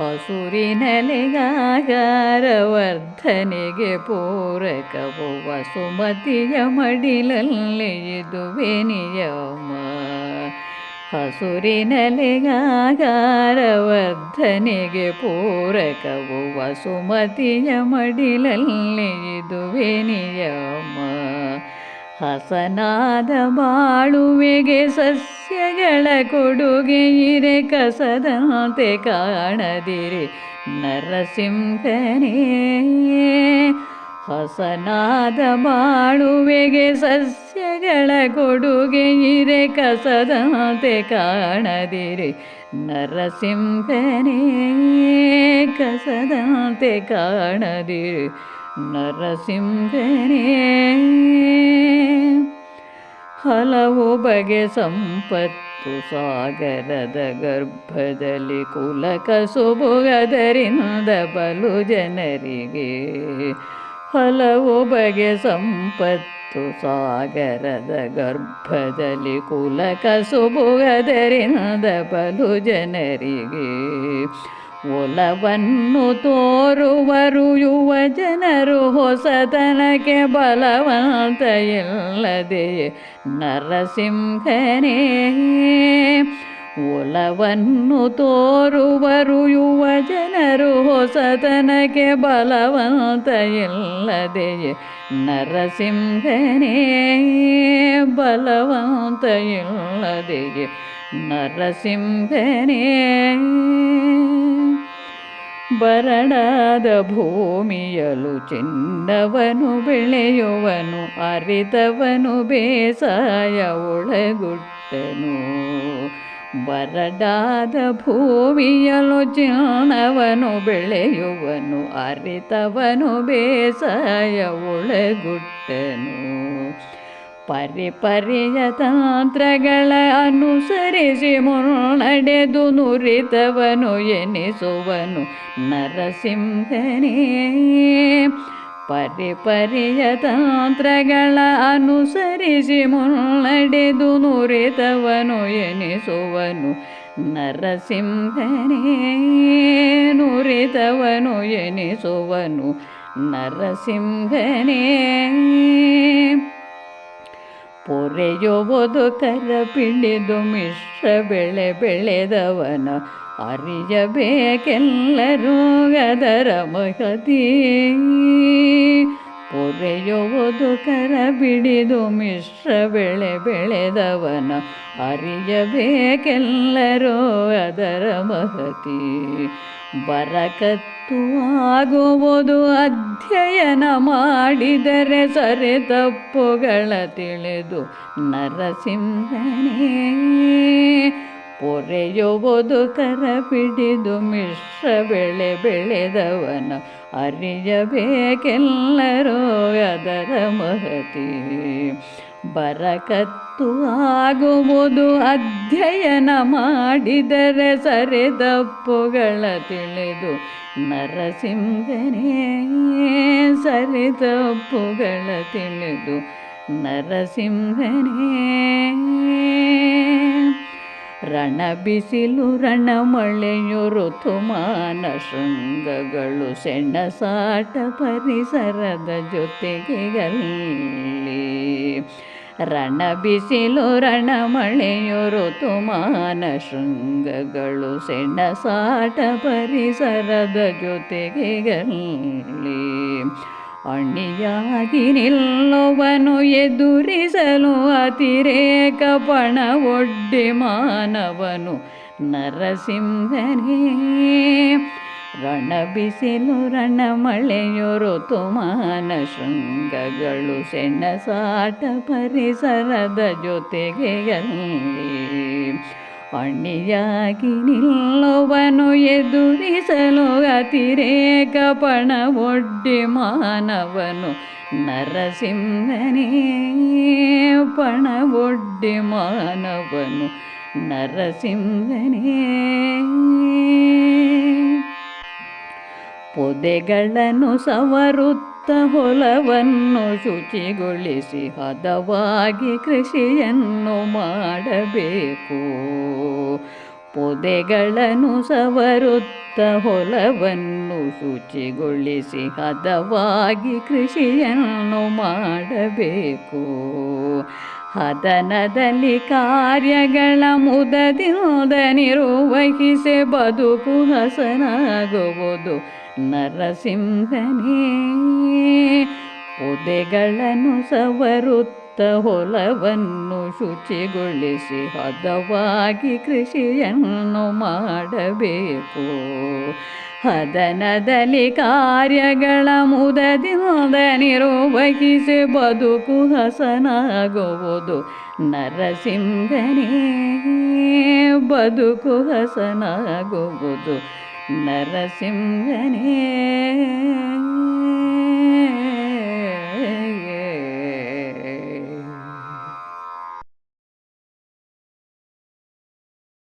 ಹಸುರಿನಲೆಗಾಗಾರವರ್ಧನೆಗೆ ಪೂರಕವು ವಸುಮತಿಯ ಮಡಿಲಲ್ಲಿ ಇದುವೆ ನಿಯಮ. ಹಸುರಿನಲೆಗಾಗಾರವರ್ಧನೆಗೆ ಪೂರಕವು ವಸುಮತಿಯ ಮಡಿಲಲ್ಲಿ ಇದುವೆ ನಿಯಮ. ಹಸನಾದ ಬಾಳುವೆಗೆ ಸಸ್ಯಗಳ ಕೊಡುಗೆ ಇರೆ ಕಸದಂತೆ ಕಾಣದಿರಿ ನರಸಿಂಹನೇ. ಹಸನಾದ ಬಾಳುವೆಗೆ ಸಸ್ಯಗಳ ಕೊಡುಗೆ ಇರೆ ಕಸದಂತೆ ಕಾಣದಿರಿ ನರಸಿಂಹನೇ. ಕಸದಂತೆ ಕಾಣದಿರಿ ನರಸಿಂಹನೇ, ಹಲವು ಬಗೆ ಸಂಪತ್ತು ಸಾಗರದ ಗರ್ಭದಲ್ಲಿ ಕುಲ ಕಸುಬುಗದರಿಂದ ಬಲು ಜನರಿಗೆ ಹಲವು ಬಗೆ ಸಂಪತ್ತು ಸಾಗರದ ಗರ್ಭದಲ್ಲಿ ಕುಲ ಕಸುಬುಗದರಿಂದ ಬಲು ಜನರಿಗೆ ಒಲವನ್ನು ತೋರುವರು ಯುವ ಜನರು ಹೊಸತನಕ್ಕೆ ಬಲವಂತ ಇಲ್ಲದೆಯೇ ನರಸಿಂಹನೇ. ಒಲವನ್ನು ತೋರುವರು ಯುವ ಜನರು, ಹೊಸತನಕ್ಕೆ ಬಲವಂತ ಇಲ್ಲದೆಯೇ ನರಸಿಂಹನೇ ಬಲವಂತ ಇಲ್ಲದೆಯೇ ನರಸಿಂಹನೇ ಬರಡಾದ ಭೂಮಿಯಲು ಚಿನ್ನವನು ಬೆಳೆಯುವನು, ಅರಿತವನು ಬೇಸಾಯ ಒಳಗುಟ್ಟನು. ಬರಡಾದ ಭೂಮಿಯಲು ಜಾಣವನು ಬೆಳೆಯುವನು ಅರಿತವನು ಬೇಸಾಯ ಒಳಗುಟ್ಟನು. ಪರಿಪರಿಯ ತಂತ್ರಗಳ ಅನುಸರಿಸಿ ಮುನ್ನಡೆದು ನುರಿತವನು ಎನಿಸುವನು ನರಸಿಂಹನೇ. ಪರಿಪರಿಯ ತಂತ್ರಗಳ ಅನುಸರಿಸಿ ಮುನ್ನಡೆದು ನುರಿತವನು ಎನಿಸುವನು. ನರಸಿಂಹನೇ ನುರಿತವನು ಎನಿಸುವನು. ನರಸಿಂಹನೇ ಪೊರೆಯುವುದು ಕರ ಪಿಡಿದು ಮಿಶ್ರ ಬೆಳೆ ಬೆಳೆದವನ ಅರಿಯಬೇಕೆಲ್ಲರೂ ಅದರ ಮಹತಿ. ಪೊರೆಯುವುದು ಕರ ಬಿಡಿದು ಮಿಶ್ರ ಬೆಳೆ ಬೆಳೆದವನ ಅರಿಯಬೇಕೆಲ್ಲರೂ ಅದರ ಮಹತಿ. ಬರಕತ್ತು ಆಗುವುದು ಅಧ್ಯಯನ ಮಾಡಿದರೆ ಸರಿ ತಪ್ಪುಗಳ ತಿಳಿದು ನರಸಿಂಹನೇ. ಪೊರೆಯುವುದು ಕರ ಪಿಡಿದು ಮಿಶ್ರ ಬೆಳೆ ಬೆಳೆದವನ ಅರಿಯಬೇಕೆಲ್ಲರೂ ಅದರ ಮಹತಿ. ಬರಕತ್ತು ಆಗುವುದು ಅಧ್ಯಯನ ಮಾಡಿದರೆ ಸರಿದಪ್ಪುಗಳ ತಿಳಿದು ನರಸಿಂಹನೇ ಸರಿದಪ್ಪುಗಳ ತಿಳಿದು ನರಸಿಂಹನೇ ರಣ ಬಿಸಿಲು ರಣ ಮಳೆಯು ಋತುಮಾನ ಶೃಂಗಗಳು ಸೆಣಸಾಟ ಪರಿಸರದ ಜೊತೆಗೆ ಗಲ್ಲಿ ರಣ ಬಿಸಿಲು ರಣ ಮಳೆಯು ಋತುಮಾನ ಶೃಂಗಗಳು ಸೆಣಸಾಟ ಪರಿಸರದ ಜೊತೆಗೆ ಗಲ್ಲಿ ಅಣಿಯಾಗಿ ನಿಲ್ಲುವನು, ಎದುರಿಸಲು ಅತಿರೇಕ ಪಣ ಒಡ್ಡಿ ಮಾನವನು. ನರಸಿಂಹನೇ ರಣ ಬಿಸಿಲು ರಣ ಮಳೆಯು ಋತುಮಾನ ಶೃಂಗಗಳು, ಸೆಣಸಾಟ ಪರಿಸರದ ಜೊತೆಗೆ ಗಲ್ಲಿ ಅಣಿಯಾಗಿ ನಿಲ್ಲುವನು ಎದುರಿಸಲು ಅತಿರೇಕ ಪಣ ಒಡ್ಡಿ ಮಾನವನು ನರಸಿಂಹನೇ. ಪಣ ಒಡ್ಡಿ ಮಾನವನು ನರಸಿಂಹನೇ. ಪೊದೆಗಳನ್ನು ಸವರುತ್ತ ಹೊಲವನ್ನು ಶುಚಿಗೊಳಿಸಿ ಹದವಾಗಿ ಕೃಷಿಯನ್ನು ಮಾಡಬೇಕು. ಪೊದೆಗಳನ್ನು ಸವರುತ್ತ ಹೊಲವನ್ನು ಶುಚಿಗೊಳಿಸಿ ಹದವಾಗಿ ಕೃಷಿಯನ್ನು ಮಾಡಬೇಕು. ಹದನದಲ್ಲಿ ಕಾರ್ಯಗಳ ಮುದದಿಂದ ನಿರ್ವಹಿಸಿ ಬದುಕು ಹಸನಾಗುವುದು. ನರಸಿಂಹನೇ, ಪೊದೆಗಳನ್ನು ಸವರುತ್ತ ಹೊಲವನ್ನು ಶುಚಿಗೊಳಿಸಿ ಹದವಾಗಿ ಕೃಷಿಯನ್ನು ಮಾಡಬೇಕು. ಹದನದಲ್ಲಿ ಕಾರ್ಯಗಳ ಮುದದಿಂದ ನಿರ್ವಹಿಸಿ ಬದುಕು ಹಸನಾಗುವುದು. ನರಸಿಂಹನೇ, ಬದುಕು ಹಸನಾಗುವುದು. ನರಸಿಂಹನೇ